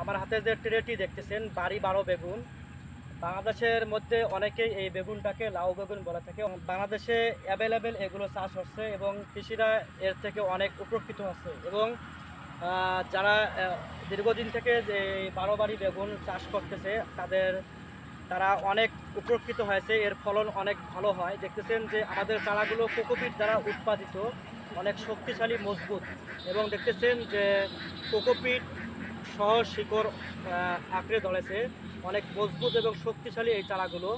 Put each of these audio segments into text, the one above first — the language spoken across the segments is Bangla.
আমার হাতে যে ট্রেটি দেখতেছেন, বাড়ি বারো বেগুন। বাংলাদেশের মধ্যে অনেকেই এই বেগুনটাকে লাউ বেগুন বলে থাকে। বাংলাদেশে অ্যাভেলেবেল এগুলো চাষ হচ্ছে এবং কৃষিরা এর থেকে অনেক উপকৃত হচ্ছে। এবং যারা দীর্ঘদিন থেকে যে বারো বাড়ি বেগুন চাষ করতেছে, তাদের, তারা অনেক উপকৃত হয়েছে। এর ফলন অনেক ভালো হয়। দেখতেছেন যে আমাদের চারাগুলো কোকোপিট দ্বারা উৎপাদিত, অনেক শক্তিশালী, মজবুত। এবং দেখতেছেন যে কোকোপিট সহ শিকড় আঁকড়ে ধরেছে। অনেক মজবুত এবং শক্তিশালী এই চারাগুলো।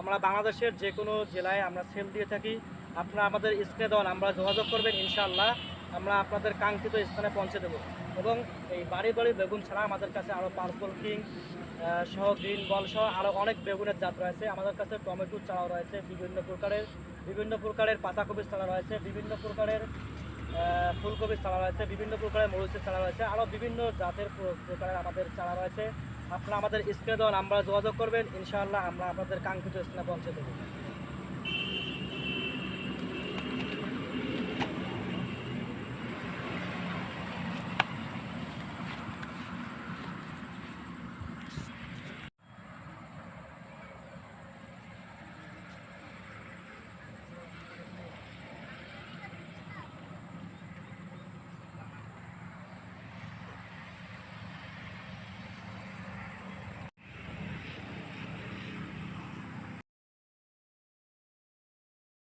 আমরা বাংলাদেশের যে কোনো জেলায় আমরা সেল দিয়ে থাকি। আপনারা আমাদের স্ক্রিনে দেওয়ান আমরা যোগাযোগ করবেন, ইনশাআল্লাহ। আমরা আপনাদের কাঙ্ক্ষিত স্থানে পৌঁছে দেবো। এবং এই বাড়ি বাড়ি বেগুন ছাড়া আমাদের কাছে আরও পার্পল কিং সহ গ্রিন বল সহ আরও অনেক বেগুনের জাত রয়েছে। আমাদের কাছে টমেটোর চারা রয়েছে। বিভিন্ন প্রকারের বিভিন্ন প্রকারের পাতাকপির চারা রয়েছে। বিভিন্ন প্রকারের ফুলকপির চারা রয়েছে, বিভিন্ন প্রকারের মরিচের চারা রয়েছে আরও বিভিন্ন জাতের প্রকারের আমাদের চারা রয়েছে। আপনারা আমাদের স্ক্রিনে দেওয়া নাম্বার যোগাযোগ করবেন, ইনশাআল্লাহ আমরা আপনাদের কাঙ্ক্ষিত স্থানে পৌঁছে দেবো।